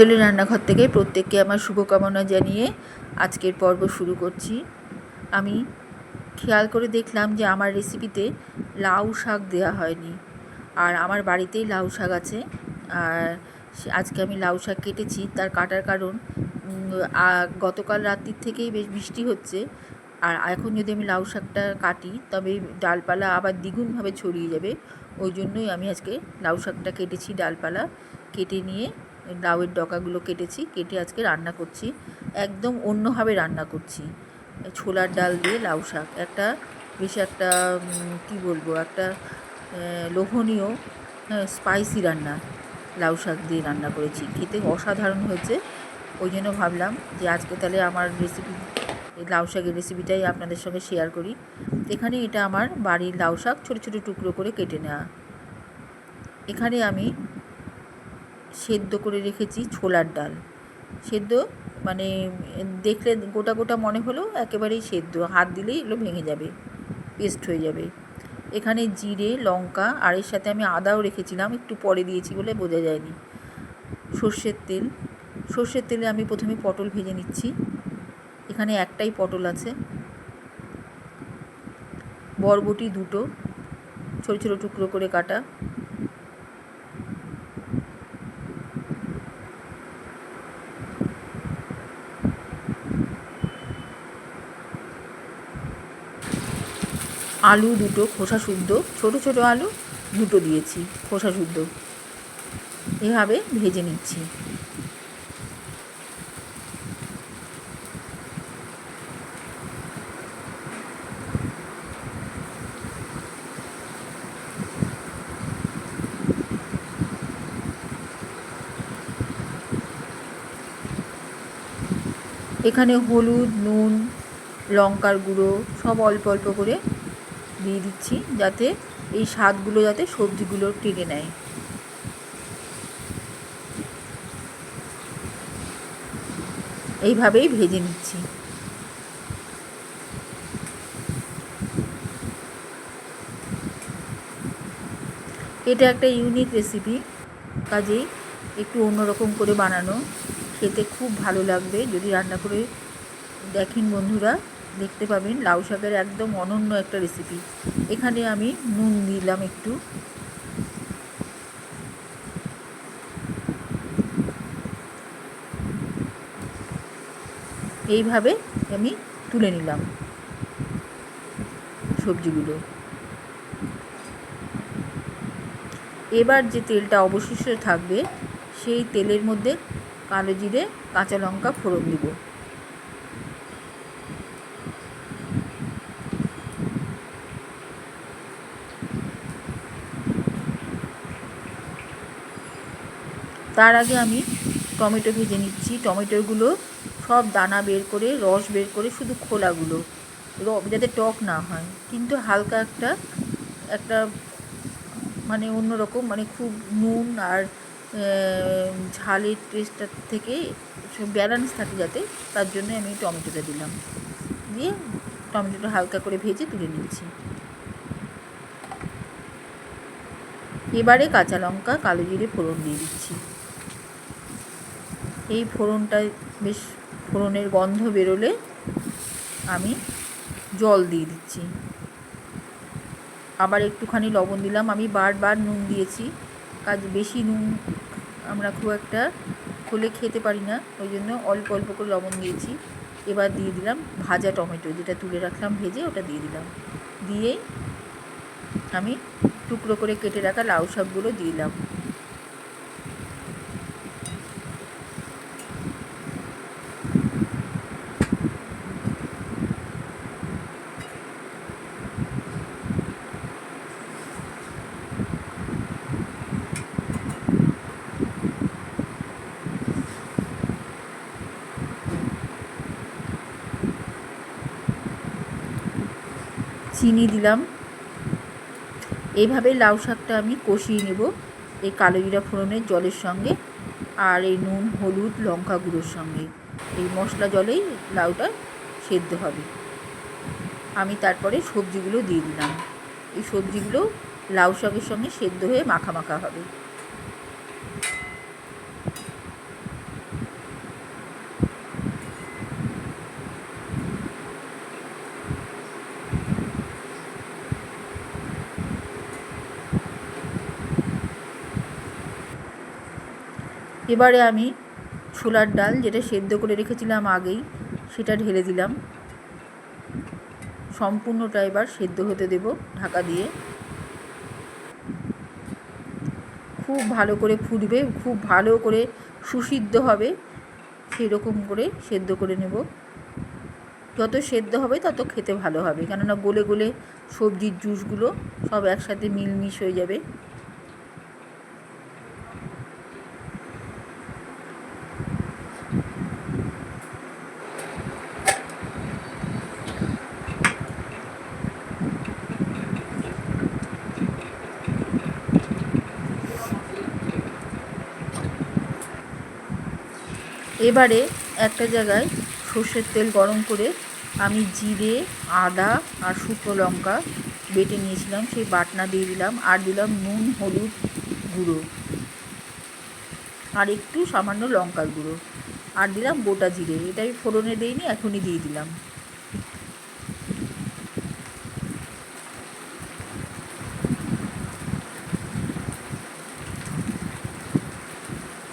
দোলে রান্নাঘর থেকে প্রত্যেককে আমার শুভকামনা জানিয়ে আজকের পর্ব শুরু করছি। আমি খেয়াল করে দেখলাম যে আমার রেসিপিতে লাউ শাক দেওয়া হয়নি। আর আমার বাড়িতেই লাউ শাক আছে। আর আজকে আমি লাউ শাক কেটেছি। তার কাটার কারণ গতকাল রাত্রির থেকেই বেশ বৃষ্টি হচ্ছে। আর এখন যদি আমি লাউ শাকটা কাটি, তবে ডালপালা আবার দ্বিগুণভাবে ছড়িয়ে যাবে। ওই জন্যই আমি আজকে লাউ শাকটা কেটেছি ডালপালা। কেটে নিয়ে লাউয়ের ডকাগুলো কেটেছি, কেটে আজকে রান্না করছি। একদম অন্যভাবে রান্না করছি। ছোলার ডাল দিয়ে লাউ শাক। একটা বেশ একটা কী বলব, একটা লোভনীয় স্পাইসি রান্না লাউ শাক দিয়ে রান্না করেছি। খেতে অসাধারণ হয়েছে। ওই জন্য ভাবলাম যে আজকে তাহলে আমার রেসিপি লাউ শাকের রেসিপিটাই আপনাদের সঙ্গে শেয়ার করি। এখানে এটা আমার বাড়ির লাউ শাক ছোটো ছোটো টুকরো করে কেটে নেওয়া। এখানে আমি সেদ্ধ করে রেখেছি ছোলার ডাল। সেদ্ধ মানে দেখলে গোটা গোটা মনে হলো একেবারেই সেদ্ধ। হাত দিলেই এগুলো ভেঙে যাবে পেস্ট হয়ে যাবে। এখানে জিরে, লঙ্কা আর এর সাথে আমি আদাও রেখেছিলাম, একটু পরে দিয়েছি বলে বোঝা যায়নি। সর্ষের তেল, সর্ষের তেলে আমি প্রথমে পটল ভেজে নিচ্ছি। এখানে একটাই পটল আছে। বরবটি দুটো, ছোটো ছোটো টুকরো করে কাটা। আলু দুটো, খোসা শুদ্ধ। ছোট ছোট আলু দুটো দিয়েছি, খোসা শুদ্ধ। এভাবে ভেজে নিচ্ছি। এখানে হলুদ, নুন, লঙ্কার গুঁড়ো সব অল্প অল্প করে দিয়ে দিচ্ছি যাতে এই স্বাদগুলো যাতে সবজিগুলো টেনে নেয়। এইভাবেই ভেজে নিচ্ছি। এটা একটা ইউনিক রেসিপি কাজেই একটু অন্যরকম করে বানানো। খেতে খুব ভালো লাগবে যদি রান্না করে দেখেন বন্ধুরা। দেখতে পাবেন, লাউ শাকের একদম অনন্য একটা রেসিপি এখানে আমি নুন দিলাম একটু। এইভাবে আমি তুলে নিলাম সবজিগুলো। এবার যে তেলটা অবশিষ্ট থাকবে, সেই তেলের মধ্যে কালো জিরে, কাঁচা লঙ্কা ফোড়ন দিব। তার আগে আমি টমেটো ভেজে নিচ্ছি। টমেটোগুলো সব দানা বের করে, রস বের করে শুধু খোলাগুলো। যাতে টক না হয়। কিন্তু হালকা একটা একটা মানে অন্যরকম মানে খুব নুন আর ঝালের টেস্টটার থেকে ব্যালেন্স থাকে যাতে, তার জন্য আমি টমেটোটা দিলাম। দিয়ে টমেটোটা হালকা করে ভেজে তুলে নিচ্ছি। এবারে কাঁচা লঙ্কা, কালো জিরে ফোড়ন দিয়ে দিচ্ছি। এই ফোড়নটা বেশ ফোড়নের গন্ধ বেরোলে আমি জল দিয়ে দিচ্ছি। আবার একটুখানি লবণ দিলাম। আমি বারবার নুন দিয়েছি। কাজ বেশি নুন আমরা খুব একটা খুলে খেতে পারি না। ওই জন্য অল্প অল্প করে লবণ দিয়েছি। এবার দিয়ে দিলাম ভাজা টমেটো। যেটা তুলে রাখলাম ভেজে ওটা দিয়ে দিলাম। দিয়েই আমি টুকরো করে কেটে রাখা লাউ শাকগুলো দিলাম। চিনি দিলাম। এইভাবে লাউ শাকটা আমি কষিয়ে নেব এই কালো জিরা ফোড়নের জলের সঙ্গে আর এই নুন, হলুদ, লঙ্কা গুঁড়োর সঙ্গে। এই মশলা জলেই লাউটা সেদ্ধ হবে। আমি তারপরে সবজিগুলো দিয়ে দিলাম। এই সবজিগুলো লাউ শাকের সঙ্গে সেদ্ধ হয়ে মাখা মাখা হবে। এবারে আমি ছোলার ডাল যেটা সেদ্ধ করে রেখেছিলাম আগেই, সেটা ঢেলে দিলাম। সম্পূর্ণটা এবার সেদ্ধ হতে দেব ঢাকা দিয়ে। খুব ভালো করে ফুটবে, খুব ভালো করে সুসিদ্ধ হবে সেই রকম করে সেদ্ধ করে নেব। যত সেদ্ধ হবে তত খেতে ভালো হবে, কেননা গলে গলে সবজির জুসগুলো সব একসাথে মিলমিশ হয়ে যাবে। এবারে একটা জায়গায় সর্ষের তেল গরম করে আমি জিরে, আদা আর শুকনো লঙ্কা বেটে নিয়েছিলাম, সেই বাটনা দিয়ে দিলাম আর দিলাম নুন, হলুদ গুঁড়ো আর একটু সামান্য লঙ্কার গুঁড়ো। আর দিলাম গোটা জিরে এটা আমি ফোড়নে দিইনি, এখনই দিয়ে দিলাম।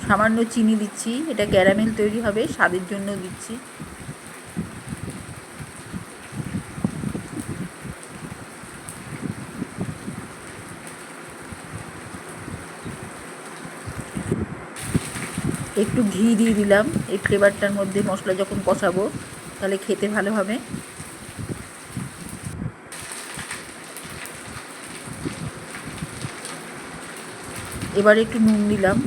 সামান্য চিনি দিচ্ছি, এটা ক্যারামেল তৈরি হবে, স্বাদের জন্য দিচ্ছি। একটু ঘি দিয়ে দিলাম, এই ফ্লেভারটার মধ্যে মশলা যখন কষাবো, তাহলে খেতে ভালো হবে। এবার একটু নুন দিলাম।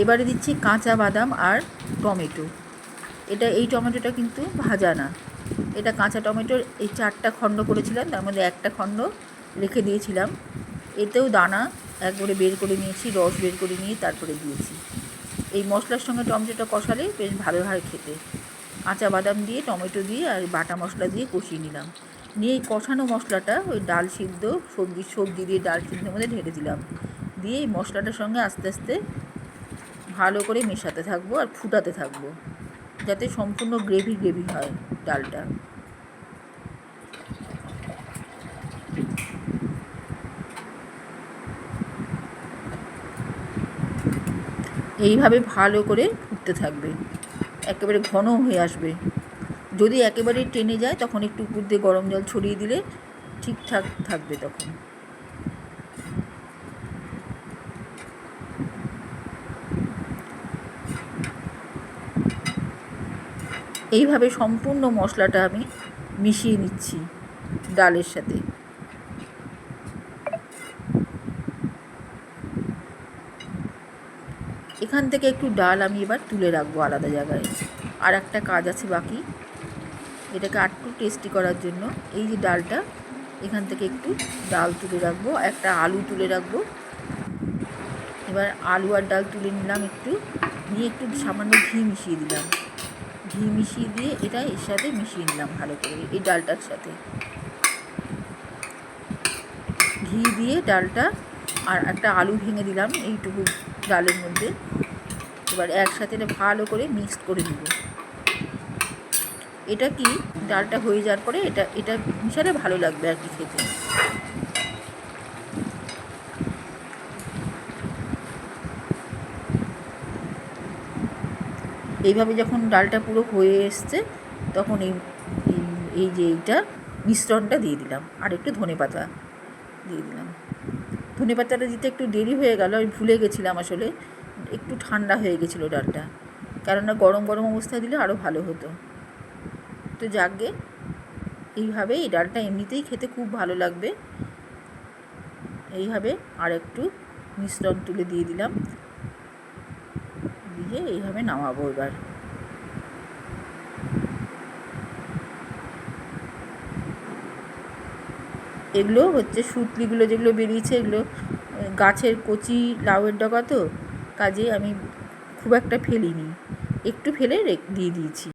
এবারে দিচ্ছি কাঁচা বাদাম আর টমেটো। এটা এই টমেটোটা কিন্তু ভাজা না। এটা কাঁচা টমেটোর এই চারটা খণ্ড করেছিলাম, তার মধ্যে একটা খণ্ড রেখে দিয়েছিলাম। এতেও দানা একবারে বের করে নিয়েছি, রস বের করে নিয়ে তারপরে দিয়েছি। এই মশলার সঙ্গে টমেটোটা কষালে বেশ ভালো হয় খেতে। কাঁচা বাদাম দিয়ে, টমেটো দিয়ে আর বাটা মশলা দিয়ে কষিয়ে নিলাম। নিয়ে এই কষানো মশলাটা ওই ডাল সিদ্ধ সবজি সবজি দিয়ে ডাল সিদ্ধের মধ্যে ঢেলে দিলাম। দিয়ে এই মশলাটার সঙ্গে আস্তে আস্তে ভালো করে মেশাতে থাকব আর ফুটাতে থাকব, যাতে সম্পূর্ণ গ্রেভি গ্রেভি হয় ডালটা। এইভাবে ভালো করে ফুটতে থাকবে, একেবারে ঘন হয়ে আসবে। যদি একেবারে টেনে যায়, তখন একটু উপর দিয়ে গরম জল ছড়িয়ে দিলে ঠিকঠাক থাকবে তখন। এইভাবে সম্পূর্ণ মশলাটা আমি মিশিয়ে নিচ্ছি ডালের সাথে। এখান থেকে একটু ডাল আমি এবার তুলে রাখব আলাদা জায়গায়। আর একটা কাজ আছে বাকি, এটাকে আরটু টেস্টি করার জন্য। এই যে ডালটা, এখান থেকে একটু ডাল তুলে রাখব, একটা আলু তুলে রাখব। এবার আলু আর ডাল তুলে নিলাম একটু, নিয়ে একটু সামান্য ঘি মিশিয়ে দিলাম। ঘি মিশিয়ে দিয়ে এটা এর সাথে মিশিয়ে নিলাম ভালো করে, এই ডালটার সাথে। ঘি দিয়ে ডালটা আর একটা আলু ভেঙে দিলাম এইটুকু ডালের মধ্যে। এবার একসাথে এটা ভালো করে মিক্সড করে নেব। এটা কি? ডালটা হয়ে যাওয়ার পরে এটা এটা মিশালে ভালো লাগবে আর কি খেতে। এইভাবে যখন ডালটা পুরো হয়ে এসছে, তখন এই এই যে এইটা মিশ্রণটা দিয়ে দিলাম। আর একটু ধনে পাতা দিয়ে দিলাম। ধনে পাতাটা দিতে একটু দেরি হয়ে গেল, আমি ভুলে গেছিলাম আসলে। একটু ঠান্ডা হয়ে গেছিল ডালটা। কেননা গরম গরম অবস্থায় দিলে আরও ভালো হতো। তো যাকগে, এইভাবে এই ডালটা এমনিতেই খেতে খুব ভালো লাগবে। এইভাবে আর একটু মিশ্রণ তুলে দিয়ে দিলাম। দিয়ে এইভাবে নামাবো এবার। এগুলো হচ্ছে সুতলিগুলো যেগুলো বেরিয়েছে, এগুলো গাছের কচি লাউয়ের ডগা তো, কাজে আমি খুব একটা ফেলিনি। একটু ফেলে দিয়ে দিয়েছি।